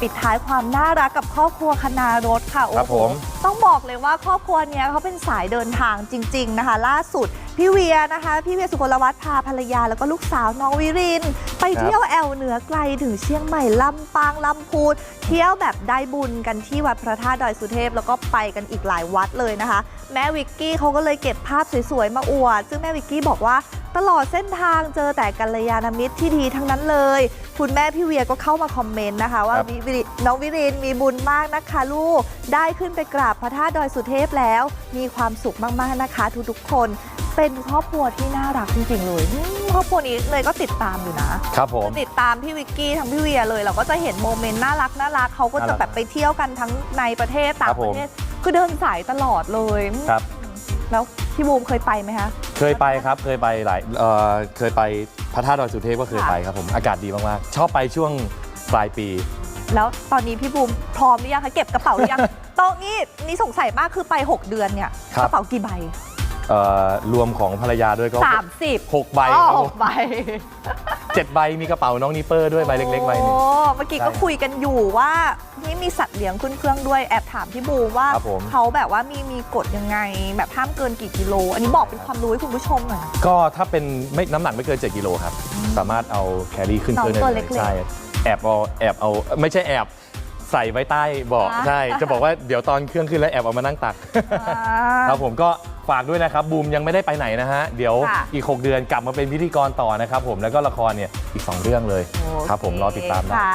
ปิดท้ายความน่ารักกับครอบครัวคณารถค่ะโอ้ครับโหผมต้องบอกเลยว่าครอบครัวเนี้ยเขาเป็นสายเดินทางจริง ๆนะคะ ล่าสุดพี่เวียนะคะ พี่เวียสุกลวัฒน์พาภรรยา แล้วก็ลูกสาวน้องวิริน ไปเที่ยวแอวเหนือไกลถึงเชียงใหม่ลำปางลำพูนเที่ยวแบบได้บุญกันที่วัดพระธาตุดอยสุเทพ แล้วก็ไปกันอีกหลายวัดเลยนะคะ แม่วิกกี้เขาก็เลยเก็บภาพสวยๆมาอวดซึ่งแม่วิกกี้บอกว่า ตลอดเส้นทางเจอแต่กัลยาณมิตรที่ดีทั้งนั้นเลย คุณแม่พี่เวียก็เข้ามาคอมเมนต์นะคะว่า ครับวิวิริน้องวิรินมีบุญมากนะคะลูก ได้ขึ้นไปกราบพระธาตุดอยสุเทพแล้ว มีความสุขมากๆนะคะ ทุกๆคน เป็นครอบครัวที่น่ารักจริงๆเลยอืมครอบครัวนี้เลยก็ติดตามอยู่นะ ครับผม ติดตามพี่วิกกี้ทั้งพี่เวียเลย เราก็จะเห็นโมเมนต์น่ารักน่ารักเขาก็จะน่ารักแบบไปเที่ยวกันทั้งในประเทศต่าครังบปผม ระเทศคือเดินสายตลอดเลยครับ แล้วพี่บูมเคยไปไหมคะ เคยไปครับเคยไปหลายเอ่อเคยไปพระธาตุดอยสุเทพก็เคยค่ะไปครับผมอากาศดีมากๆชอบไปช่วงปลายปี แล้วตอนนี้พี่บูมพร้อมหรือยังคะเก็บกระเป๋าหรือยังตอนนี้นี่สงสัยมากคือไป 6 เดือนเนี่ยครับ กระเป๋ากี่ใบ เอ่อรวมของภรรยาด้วยก็30 หกใบอ๋อครับหผมกใบเจ็ดใบมีกระเป๋าน้องนิเปอร์ด้วยใบเล็กๆใบหนึง โอ้เมื่อกี้ก็ใช่คุยกันอยู่ว่านี่มีสัตว์เลี้ยงขึ้นเครื่องด้วยแอบถามพี่บูมว่าครับผม เขาแบบว่ามีมีกฎยังไง แบบห้ามเกินกี่กิโล อันนี้บอกเป็นความรู้ให้คุณผู้ชมหน่อย ก็ถ้าเป็นไม่น้ำหนักไม่เกิน 7 กิโลครับ สามารถเอาแครี่ขึ้นเครื่องได้น้องตัวเลเล็ยกๆ ใช่แอบเอาแอบเอาไม่ใช่แอบใส่ไว้ใต้เบาะอ่าใช่ จะบอกว่าเดี๋ยวตอนเครื่องขึ้นแล้วแอบเอามานั่งตักครับผมก็ฝากด้วยนะครับบูมยังไม่ได้ไปไหนนะฮะ เดี๋ยวค่ะอีก 6 เดือนกลับมาเป็นพิธีกรต่อนะครับผมแล้วก็ละครเนี่ยอีก 2 เรื่องเลย ครับผมรอติดตามนะค่ะ